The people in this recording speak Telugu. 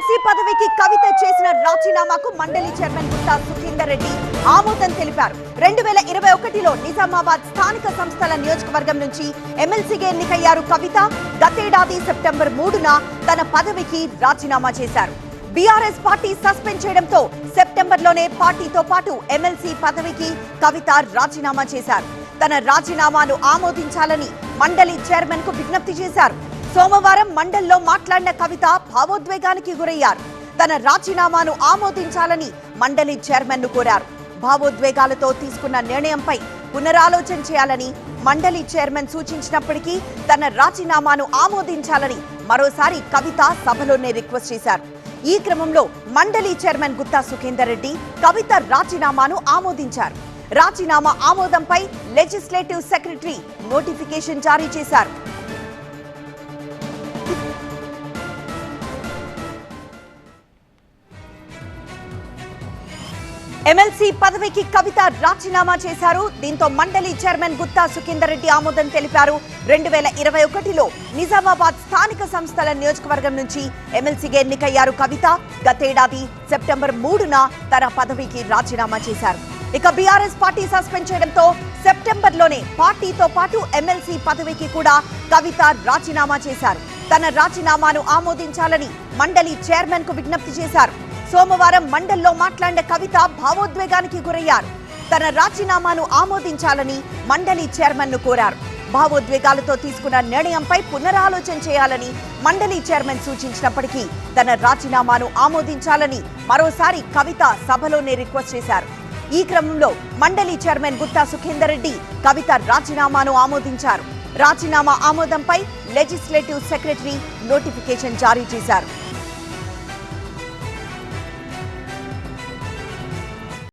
ఎమ్మెల్సీ పదవికి కవిత చేసిన రాజీనామాకు మండలి చైర్మన్ గుత్తా సుఖేందర్ రెడ్డి ఆమోదం తెలిపారు. రెండు వేల ఇరవై ఒకటిలో నిజామాబాద్ స్థానిక సంస్థల నియోజకవర్గం నుంచి ఎమ్మెల్సీగా ఎన్నికయ్యారు కవిత. గతేడాది సెప్టెంబర్ మూడున తన పదవికి రాజీనామా చేశారు. బీఆర్ఎస్ పార్టీ సస్పెండ్ చేయడంతో సెప్టెంబర్లోనే పార్టీతో పాటు ఎమ్మెల్సీ పదవికి కవిత రాజీనామా చేశారు. తన రాజీనామాను ఆమోదించాలని మండలి చైర్మన్కు విజ్ఞప్తి చేశారు. సోమవారం మండల్లో మాట్లాడిన కవిత భావోద్వేగానికి గురయ్యారు. తన రాజీనామాను ఆమోదించాలని మండలి చైర్మన్ను కోరారు. భావోద్వేగాలతో తీసుకున్న నిర్ణయంపై పునరాలోచన చేయాలని మండలి చైర్మన్ సూచించినప్పటికీ తన రాజీనామాను ఆమోదించాలని మరోసారి కవిత సభలోనే రిక్వెస్ట్ చేశారు. ఈ క్రమంలో మండలి చైర్మన్ గుత్తా సుఖేందర్ రెడ్డి కవిత రాజీనామాను ఆమోదించారు. రాజీనామా ఆమోదంపై లెజిస్లేటివ్ సెక్రటరీ నోటిఫికేషన్ జారీ చేశారు. ఎమ్మెల్సీ పదవికి కవిత రాజీనామా చేశారు. దీంతో మండలి చైర్మన్ గుత్తా సుఖేందర్ రెడ్డి ఆమోదం తెలిపారు. రెండు వేల ఇరవై ఒకటిలో నిజామాబాద్ స్థానిక సంస్థల నియోజకవర్గం నుంచి ఎమ్మెల్సీగా ఎన్నికయ్యారు కవిత. గతేడాది సెప్టెంబర్ మూడున తన పదవికి రాజీనామా చేశారు. ఇక బీఆర్ఎస్ పార్టీ సస్పెండ్ చేయడంతో సెప్టెంబర్లోనే పార్టీతో పాటు ఎమ్మెల్సీ పదవికి కూడా కవిత రాజీనామా చేశారు. తన రాజీనామాను ఆమోదించాలని మండలి చైర్మన్కు విజ్ఞప్తి చేశారు. సోమవారం మండల్లో మాట్లాడిన కవిత భావోద్వేగానికి గురయ్యారు. తన రాజీనామాను ఆమోదించాలని మండలి చైర్మన్ను కోరారు. భావోద్వేగాలతో తీసుకున్న నిర్ణయంపై పునరాలోచన చేయాలని మండలి చైర్మన్ సూచించినప్పటికీ తన రాజీనామాను ఆమోదించాలని మరోసారి కవిత సభలోనే రిక్వెస్ట్ చేశారు. ఈ క్రమంలో మండలి చైర్మన్ గుత్తా సుఖేందర్ రెడ్డి కవిత రాజీనామాను ఆమోదించారు. రాజీనామా ఆమోదంపై లెజిస్లేటివ్ సెక్రటరీ నోటిఫికేషన్ జారీ చేశారు.